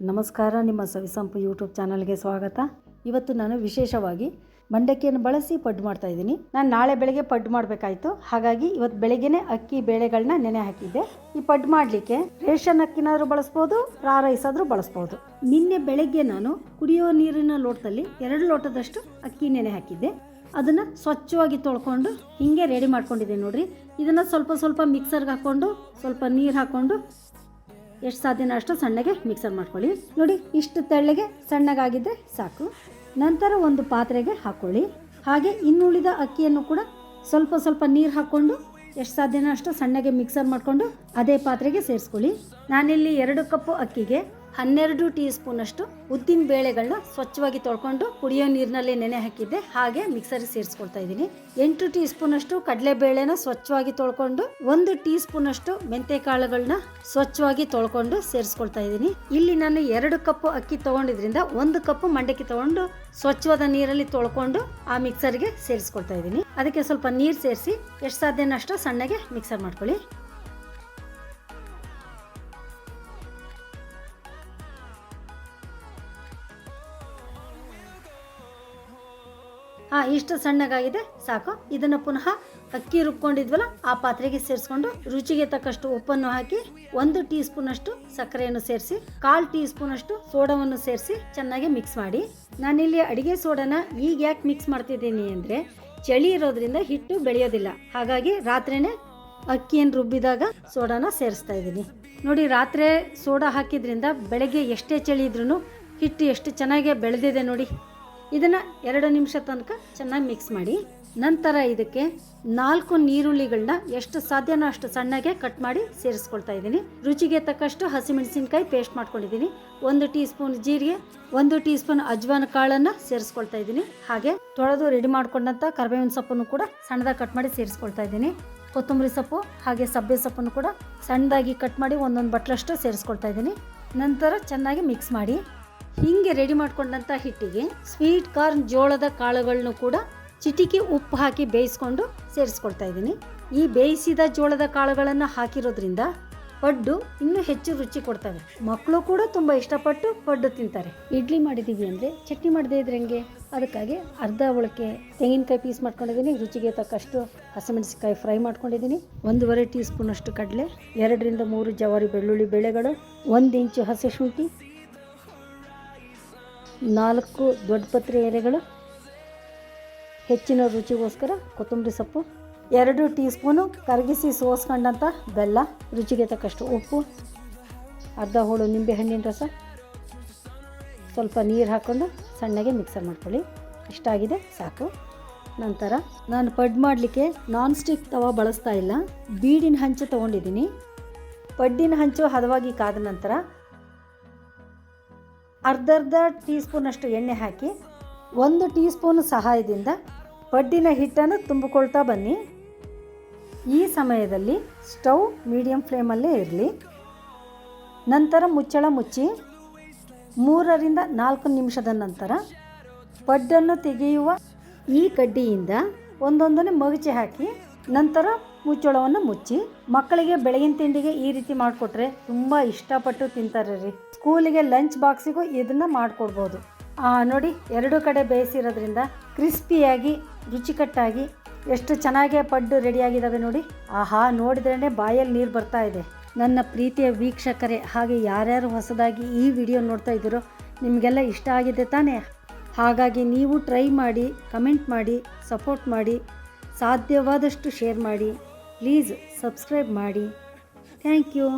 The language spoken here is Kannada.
ನಮಸ್ಕಾರ, ನಿಮ್ಮ ಸವಿಸಂಪು ಯೂಟ್ಯೂಬ್ ಚಾನಲ್ಗೆ ಸ್ವಾಗತ. ಇವತ್ತು ನಾನು ವಿಶೇಷವಾಗಿ ಮಂಡಕ್ಕಿಯನ್ನು ಬಳಸಿ ಪಡ್ಡು ಮಾಡ್ತಾ ಇದ್ದೀನಿ. ನಾನು ನಾಳೆ ಬೆಳಗ್ಗೆ ಪಡ್ಡು ಮಾಡಬೇಕಾಯ್ತು. ಹಾಗಾಗಿ ಇವತ್ತು ಬೆಳಗ್ಗೆನೆ ಅಕ್ಕಿ ಬೇಳೆಗಳನ್ನ ನೆನೆ ಹಾಕಿದ್ದೆ. ಈ ಪಡ್ಡು ಮಾಡಲಿಕ್ಕೆ ರೇಷನ್ ಅಕ್ಕಿನಾದರೂ ಬಳಸ್ಬೋದು, ರಾ ರೈಸ್ ಆದರೂ ಬಳಸ್ಬೋದು. ನಿನ್ನೆ ಬೆಳಗ್ಗೆ ನಾನು ಕುಡಿಯೋ ನೀರಿನ ಲೋಟದಲ್ಲಿ ಎರಡು ಲೋಟದಷ್ಟು ಅಕ್ಕಿ ನೆನೆ ಹಾಕಿದ್ದೆ. ಅದನ್ನು ಸ್ವಚ್ಛವಾಗಿ ತೊಳ್ಕೊಂಡು ಹೀಗೆ ರೆಡಿ ಮಾಡ್ಕೊಂಡಿದ್ದೆ ನೋಡ್ರಿ. ಇದನ್ನು ಸ್ವಲ್ಪ ಸ್ವಲ್ಪ ಮಿಕ್ಸರ್ಗೆ ಹಾಕ್ಕೊಂಡು ಸ್ವಲ್ಪ ನೀರು ಹಾಕ್ಕೊಂಡು ಎಷ್ಟು ಸಾಧ್ಯನೋ ಅಷ್ಟು ಸಣ್ಣಗೆ ಮಿಕ್ಸರ್ ಮಾಡ್ಕೊಳ್ಳಿ. ನೋಡಿ, ಇಷ್ಟು ತೆಳ್ಳಗೆ ಸಣ್ಣಗಾಗಿದ್ದರೆ ಸಾಕು. ನಂತರ ಒಂದು ಪಾತ್ರೆಗೆ ಹಾಕ್ಕೊಳ್ಳಿ ಹಾಗೆ ಇನ್ನುಳಿದ ಅಕ್ಕಿಯನ್ನು ಕೂಡ ಸ್ವಲ್ಪ ಸ್ವಲ್ಪ ನೀರು ಹಾಕ್ಕೊಂಡು, ಎಷ್ಟು ಸಾಧ್ಯನೋ ಅಷ್ಟು ಸಣ್ಣಗೆ ಮಿಕ್ಸರ್ ಮಾಡಿಕೊಂಡು ಅದೇ ಪಾತ್ರೆಗೆ ಸೇರಿಸ್ಕೊಳ್ಳಿ. ನಾನಿಲ್ಲಿ ಎರಡು ಕಪ್ಪು ಅಕ್ಕಿಗೆ ಹನ್ನೆರಡು ಟೀ ಸ್ಪೂನಷ್ಟು ಉದ್ದಿನ ಬೇಳೆಗಳನ್ನ ಸ್ವಚ್ಛವಾಗಿ ತೊಳ್ಕೊಂಡು ಕುಡಿಯೋ ನೀರಿನಲ್ಲಿ ನೆನೆ ಹಾಕಿದ್ದೆ. ಹಾಗೆ ಮಿಕ್ಸರ್ಗೆ ಸೇರಿಸ್ಕೊಳ್ತಾ ಇದ್ದೀನಿ. ಎಂಟು ಟೀ ಸ್ಪೂನಷ್ಟು ಕಡಲೆಬೇಳೆನ ಸ್ವಚ್ಛವಾಗಿ ತೊಳ್ಕೊಂಡು ಒಂದು ಟೀ ಸ್ಪೂನಷ್ಟು ಮೆಂತೆ ಕಾಳುಗಳನ್ನ ಸ್ವಚ್ಛವಾಗಿ ತೊಳ್ಕೊಂಡು ಸೇರಿಸ್ಕೊಳ್ತಾ ಇದ್ದೀನಿ. ಇಲ್ಲಿ ನಾನು ಎರಡು ಕಪ್ ಅಕ್ಕಿ ತೊಗೊಂಡಿದ್ರಿಂದ ಒಂದು ಕಪ್ಪು ಮಂಡಕ್ಕಿ ತೊಗೊಂಡು ಸ್ವಚ್ಛವಾದ ನೀರಲ್ಲಿ ತೊಳ್ಕೊಂಡು ಆ ಮಿಕ್ಸರ್ಗೆ ಸೇರಿಸ್ಕೊಳ್ತಾ ಇದ್ದೀನಿ. ಅದಕ್ಕೆ ಸ್ವಲ್ಪ ನೀರು ಸೇರಿಸಿ, ಎಷ್ಟು ಸಾಧ್ಯನಷ್ಟು ಸಣ್ಣಗೆ ಮಿಕ್ಸರ್ ಮಾಡ್ಕೊಳ್ಳಿ. ಹಾಂ ಇಷ್ಟು ಸಣ್ಣಗಾಗಿದೆ, ಸಾಕು. ಇದನ್ನು ಪುನಃ ಅಕ್ಕಿ ರುಬ್ಕೊಂಡಿದ್ವಲ್ಲ, ಆ ಪಾತ್ರೆಗೆ ಸೇರಿಸ್ಕೊಂಡು ರುಚಿಗೆ ತಕ್ಕಷ್ಟು ಉಪ್ಪನ್ನು ಹಾಕಿ ಒಂದು ಟೀ ಸ್ಪೂನಷ್ಟು ಸಕ್ಕರೆಯನ್ನು ಸೇರಿಸಿ, ಕಾಲು ಟೀ ಸ್ಪೂನಷ್ಟು ಸೋಡಾವನ್ನು ಸೇರಿಸಿ ಚೆನ್ನಾಗಿ ಮಿಕ್ಸ್ ಮಾಡಿ. ನಾನಿಲ್ಲಿ ಅಡಿಗೆ ಸೋಡಾನ ಈಗ ಯಾಕೆ ಮಿಕ್ಸ್ ಮಾಡ್ತಿದ್ದೀನಿ ಅಂದರೆ, ಚಳಿ ಇರೋದ್ರಿಂದ ಹಿಟ್ಟು ಬೆಳೆಯೋದಿಲ್ಲ. ಹಾಗಾಗಿ ರಾತ್ರಿನೇ ಅಕ್ಕಿಯನ್ನು ರುಬ್ಬಿದಾಗ ಸೋಡಾನ ಸೇರಿಸ್ತಾ ಇದ್ದೀನಿ. ನೋಡಿ, ರಾತ್ರಿ ಸೋಡಾ ಹಾಕಿದ್ರಿಂದ ಬೆಳಗ್ಗೆ ಎಷ್ಟೇ ಚಳಿ ಇದ್ರೂ ಹಿಟ್ಟು ಎಷ್ಟು ಚೆನ್ನಾಗಿ ಬೆಳೆದಿದೆ ನೋಡಿ. ಇದನ್ನು ಎರಡು ನಿಮಿಷ ತನಕ ಚೆನ್ನಾಗಿ ಮಿಕ್ಸ್ ಮಾಡಿ. ನಂತರ ಇದಕ್ಕೆ ನಾಲ್ಕು ನೀರುಳ್ಳಿಗಳನ್ನ ಎಷ್ಟು ಸಾಧ್ಯನೋ ಅಷ್ಟು ಸಣ್ಣಗೆ ಕಟ್ ಮಾಡಿ ಸೇರಿಸ್ಕೊಳ್ತಾ ಇದ್ದೀನಿ. ರುಚಿಗೆ ತಕ್ಕಷ್ಟು ಹಸಿಮೆಣಸಿನ್ಕಾಯಿ ಪೇಸ್ಟ್ ಮಾಡ್ಕೊಂಡಿದ್ದೀನಿ. ಒಂದು ಟೀ ಸ್ಪೂನ್ ಜೀರಿಗೆ, ಒಂದು ಟೀ ಸ್ಪೂನ್ ಅಜ್ವಾನ ಕಾಳನ್ನು ಸೇರಿಸ್ಕೊಳ್ತಾ ಇದ್ದೀನಿ. ಹಾಗೆ ತೊಳೆದು ರೆಡಿ ಮಾಡ್ಕೊಂಡಂಥ ಕರ್ಬೇವಿನ ಸೊಪ್ಪನ್ನು ಕೂಡ ಸಣ್ಣದಾಗಿ ಕಟ್ ಮಾಡಿ ಸೇರಿಸ್ಕೊಳ್ತಾ ಇದ್ದೀನಿ. ಕೊತ್ತಂಬರಿ ಸೊಪ್ಪು ಹಾಗೆ ಸಬ್ಬೆ ಸೊಪ್ಪನ್ನು ಕೂಡ ಸಣ್ಣದಾಗಿ ಕಟ್ ಮಾಡಿ ಒಂದೊಂದು ಬಟ್ಲಷ್ಟು ಸೇರಿಸ್ಕೊಳ್ತಾ ಇದ್ದೀನಿ. ನಂತರ ಚೆನ್ನಾಗಿ ಮಿಕ್ಸ್ ಮಾಡಿ. ಹಿಂಗೆ ರೆಡಿ ಮಾಡ್ಕೊಂಡಂಥ ಹಿಟ್ಟಿಗೆ ಸ್ವೀಟ್ ಕಾರ್ನ್ ಜೋಳದ ಕಾಳುಗಳನ್ನು ಕೂಡ ಚಿಟಿಕೆ ಉಪ್ಪು ಹಾಕಿ ಬೇಯಿಸ್ಕೊಂಡು ಸೇರಿಸ್ಕೊಳ್ತಾ ಇದ್ದೀನಿ. ಈ ಬೇಯಿಸಿದ ಜೋಳದ ಕಾಳುಗಳನ್ನು ಹಾಕಿರೋದ್ರಿಂದ ಪಡ್ಡು ಇನ್ನೂ ಹೆಚ್ಚು ರುಚಿ ಕೊಡ್ತವೆ. ಮಕ್ಕಳು ಕೂಡ ತುಂಬ ಇಷ್ಟಪಟ್ಟು ಪಡ್ಡು ತಿಂತಾರೆ. ಇಡ್ಲಿ ಮಾಡಿದ್ದೀವಿ ಅಂದರೆ ಚಟ್ನಿ ಮಾಡದೇ ಇದ್ರೆ ಹೆಂಗೆ? ಅದಕ್ಕಾಗಿ ಅರ್ಧ ಒಳಕ್ಕೆ ತೆಂಗಿನಕಾಯಿ ಪೀಸ್ ಮಾಡ್ಕೊಂಡಿದ್ದೀನಿ. ರುಚಿಗೆ ತಕ್ಕಷ್ಟು ಹಸಿಮೆಣಸಿನಕಾಯಿ ಫ್ರೈ ಮಾಡ್ಕೊಂಡಿದ್ದೀನಿ. ಒಂದೂವರೆ ಟೀ ಸ್ಪೂನಷ್ಟು ಕಡಲೆ, ಎರಡರಿಂದ ಮೂರು ಜವಾರಿ ಬೆಳ್ಳುಳ್ಳಿ ಬೆಳೆಗಳು, ಒಂದು ಇಂಚು ಹಸಿ ಶುಂಠಿ ನಾಲ್ಕು ದೊಡ್ಡ ಪತ್ರೆ ಎಲೆಗಳು ಹೆಚ್ಚಿನ ರುಚಿಗೋಸ್ಕರ ಕೊತ್ತಂಬರಿ ಸೊಪ್ಪು, ಎರಡು ಟೀ ಸ್ಪೂನು ಕರಗಿಸಿ ಸೋಸ್ಕೊಂಡಂಥ ಬೆಲ್ಲ, ರುಚಿಗೆ ತಕ್ಕಷ್ಟು ಉಪ್ಪು, ಅರ್ಧ ಹೋಳು ನಿಂಬೆಹಣ್ಣಿನ ರಸ, ಸ್ವಲ್ಪ ನೀರು ಹಾಕ್ಕೊಂಡು ಸಣ್ಣಗೆ ಮಿಕ್ಸರ್ ಮಾಡ್ಕೊಳ್ಳಿ. ಇಷ್ಟಾಗಿದೆ ಸಾಕು. ನಂತರ ನಾನು ಪಡ್ ಮಾಡಲಿಕ್ಕೆ ನಾನ್ ಸ್ಟಿಕ್ ತವ ಬಳಸ್ತಾ ಇಲ್ಲ. ಬೀಡಿನ ಹಂಚು ತೊಗೊಂಡಿದ್ದೀನಿ. ಪಡ್ಡಿನ ಹಂಚು ಹದವಾಗಿ ಕಾದ ನಂತರ ಅರ್ಧರ್ಧ ಟೀ ಸ್ಪೂನಷ್ಟು ಎಣ್ಣೆ ಹಾಕಿ ಒಂದು ಟೀ ಸ್ಪೂನ್ ಸಹಾಯದಿಂದ ಪಡ್ಡಿನ ಹಿಟ್ಟನ್ನು ತುಂಬಿಕೊಳ್ತಾ ಬನ್ನಿ. ಈ ಸಮಯದಲ್ಲಿ ಸ್ಟವ್ ಮೀಡಿಯಂ ಫ್ಲೇಮಲ್ಲೇ ಇರಲಿ. ನಂತರ ಮುಚ್ಚಳ ಮುಚ್ಚಿ ಮೂರರಿಂದ ನಾಲ್ಕು ನಿಮಿಷದ ನಂತರ ಪಡ್ಡನ್ನು ತೆಗೆಯುವ ಈ ಕಡ್ಡಿಯಿಂದ ಒಂದೊಂದನ್ನು ಮಗುಚಿ ಹಾಕಿ ನಂತರ ಮುಚ್ಚಳವನ್ನು ಮುಚ್ಚಿ ಮಕ್ಕಳಿಗೆ ಬೆಳಗಿನ ತಿಂಡಿಗೆ ಈ ರೀತಿ ಮಾಡಿಕೊಟ್ರೆ ತುಂಬ ಇಷ್ಟಪಟ್ಟು ತಿಂತಾರೆ ರೀ. ಸ್ಕೂಲಿಗೆ ಲಂಚ್ ಬಾಕ್ಸಿಗೂ ಇದನ್ನು ಮಾಡಿಕೊಡ್ಬೋದು. ನೋಡಿ, ಎರಡು ಕಡೆ ಬೇಯಿಸಿರೋದ್ರಿಂದ ಕ್ರಿಸ್ಪಿಯಾಗಿ, ರುಚಿಕಟ್ಟಾಗಿ, ಎಷ್ಟು ಚೆನ್ನಾಗಿ ಪಡ್ಡು ರೆಡಿಯಾಗಿದ್ದಾವೆ ನೋಡಿ. ಆಹಾ ನೋಡಿದ್ರೇ ಬಾಯಲ್ಲಿ ನೀರು ಬರ್ತಾ ಇದೆ. ನನ್ನ ಪ್ರೀತಿಯ ವೀಕ್ಷಕರೇ, ಹಾಗೆ ಯಾರ್ಯಾರು ಹೊಸದಾಗಿ ಈ ವಿಡಿಯೋ ನೋಡ್ತಾ ಇದ್ದೀರೋ, ನಿಮಗೆಲ್ಲ ಇಷ್ಟ ಆಗಿದೆ ತಾನೇ? ಹಾಗಾಗಿ ನೀವು ಟ್ರೈ ಮಾಡಿ, ಕಮೆಂಟ್ ಮಾಡಿ, ಸಪೋರ್ಟ್ ಮಾಡಿ. ಸಾಧ್ಯವಾದಷ್ಟು ಶೇರ್ ಮಾಡಿ ಪ್ಲೀಸ್ ಸಬ್ಸ್ಕ್ರೈಬ್ ಮಾಡಿ. Thank you